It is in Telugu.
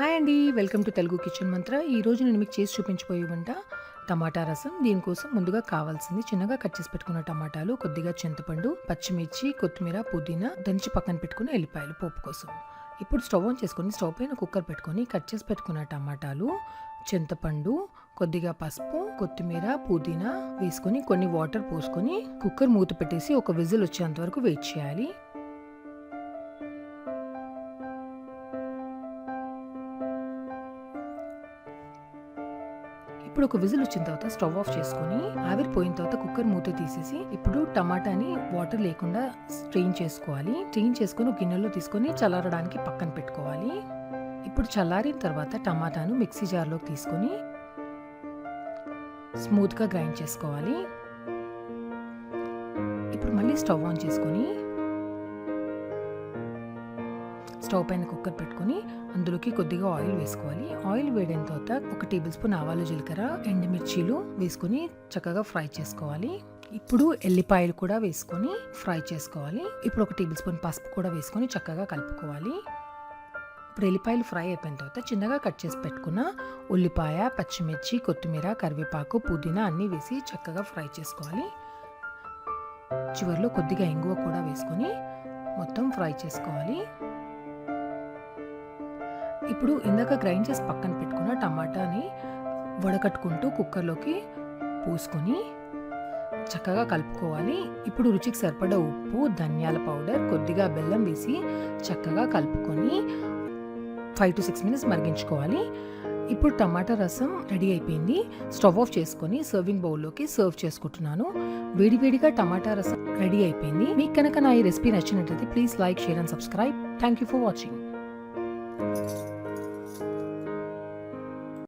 హాయ్ అండి. వెల్కమ్ టు తెలుగు కిచెన్ మంత్ర. ఈ రోజు నేను మీకు చేసి చూపించబోయే వంట టమాటా రసం. దీనికోసం ముందుగా కావాల్సింది చిన్నగా కట్ చేసి పెట్టుకున్న టమాటాలు కొద్దిగా చింతపండు పచ్చిమిర్చి కొత్తిమీర పుదీనా దంచి పక్కన పెట్టుకుని ఎల్లిపాయలు పోపు కోసం. ఇప్పుడు స్టవ్ ఆన్ చేసుకొని స్టవ్ పైన కుక్కర్ పెట్టుకొని కట్ చేసి పెట్టుకున్న టమాటాలు చింతపండు కొద్దిగా పసుపు కొత్తిమీర పుదీనా వేసుకొని కొన్ని వాటర్ పోసుకొని కుక్కర్ మూత పెట్టేసి ఒక విజిల్ వచ్చేంత వరకు వెయిట్ చేయాలి. ఇప్పుడు ఒక విజిల్ వచ్చిన తర్వాత స్టవ్ ఆఫ్ చేసుకుని ఆవిరిపోయిన తర్వాత కుక్కర్ మూత తీసేసి ఇప్పుడు టమాటాని వాటర్ లేకుండా స్ట్రెయిన్ చేసుకోవాలి. స్ట్రెయిన్ చేసుకొని గిన్నెలో తీసుకొని చల్లారడానికి పక్కన పెట్టుకోవాలి. ఇప్పుడు చల్లారిన తర్వాత టమాటాను మిక్సీ జార్లోకి తీసుకొని స్మూత్గా గ్రైండ్ చేసుకోవాలి. ఇప్పుడు మళ్ళీ స్టవ్ ఆన్ చేసుకొని స్టవ్ పైన కుక్కర్ పెట్టుకొని అందులోకి కొద్దిగా ఆయిల్ వేసుకోవాలి. ఆయిల్ వేడిన తర్వాత ఒక టేబుల్ స్పూన్ ఆవాలు జీలకర్ర ఎండుమిర్చీలు వేసుకొని చక్కగా ఫ్రై చేసుకోవాలి. ఇప్పుడు ఎల్లిపాయలు కూడా వేసుకొని ఫ్రై చేసుకోవాలి. ఇప్పుడు ఒక టేబుల్ స్పూన్ పసుపు కూడా వేసుకొని చక్కగా కలుపుకోవాలి. ఇప్పుడు ఎల్లిపాయలు ఫ్రై అయిపోయిన తర్వాత చిన్నగా కట్ చేసి పెట్టుకున్న ఉల్లిపాయ పచ్చిమిర్చి కొత్తిమీర కరివేపాకు పుదీనా అన్నీ వేసి చక్కగా ఫ్రై చేసుకోవాలి. చివరిలో కొద్దిగా ఇంగువ కూడా వేసుకొని మొత్తం ఫ్రై చేసుకోవాలి. ఇప్పుడు ఇందాక గ్రైండ్ చేసి పక్కన పెట్టుకున్న టమాటాని వడకట్టుకుంటూ కుక్కర్లోకి పోసుకొని చక్కగా కలుపుకోవాలి. ఇప్పుడు రుచికి సరిపడ ఉప్పు ధనియాల పౌడర్ కొద్దిగా బెల్లం వేసి చక్కగా కలుపుకొని ఫైవ్ టు సిక్స్ మినిట్స్ మరిగించుకోవాలి. ఇప్పుడు టమాటా రసం రెడీ అయిపోయింది. స్టవ్ ఆఫ్ చేసుకొని సర్వింగ్ బౌల్లోకి సర్వ్ చేసుకుంటున్నాను. వేడివేడిగా టమాటా రసం రెడీ అయిపోయింది. మీకు కనుక నా ఈ రెసిపీ నచ్చినట్లయితే please like share and subscribe thank you for watching